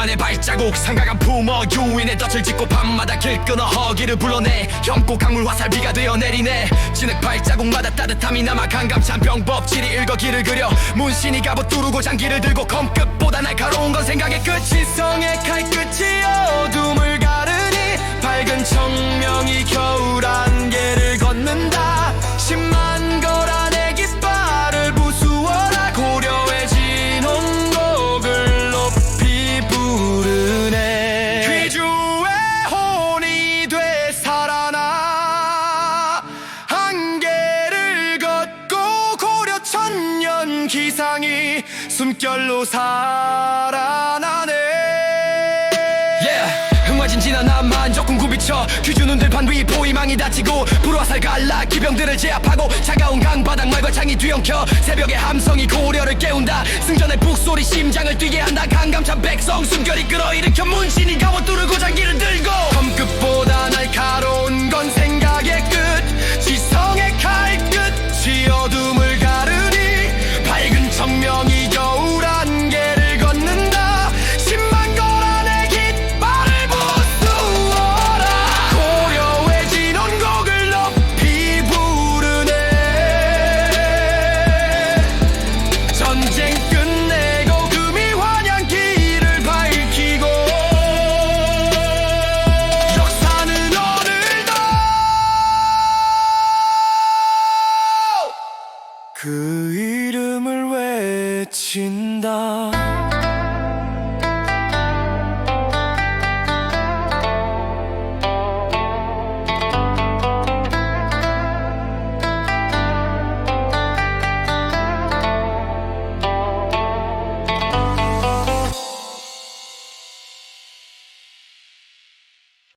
오랜만에 발자국 상가간 품어 유인의 덫을 짓고 밤마다 길 끊어 허기를 불러내. 현고 강물 화살비가 되어 내리네. 진흙 발자국마다 따뜻함이 남아 강감찬 병법질이 일거 길을 그려. 문신이 갑옷 뚜르고 장기를 들고 검끝보다 날카로운 건 생각의 끝 시성의 칼끝이 어 기상이 숨결로 살아나네. Yeah. 흥화진진한 남만 적군 굽이쳐 귀주눈들 반위 포위망이 다치고 불화살 갈라 기병들을 제압하고 차가운 강바닥 말과 창이 뒤엉켜 새벽의 함성이 고려를 깨운다. 승전의 북소리 심장을 뛰게 한다. 강감찬 백성 숨결이 끌어일으켜 문신이 그 이름을 외친다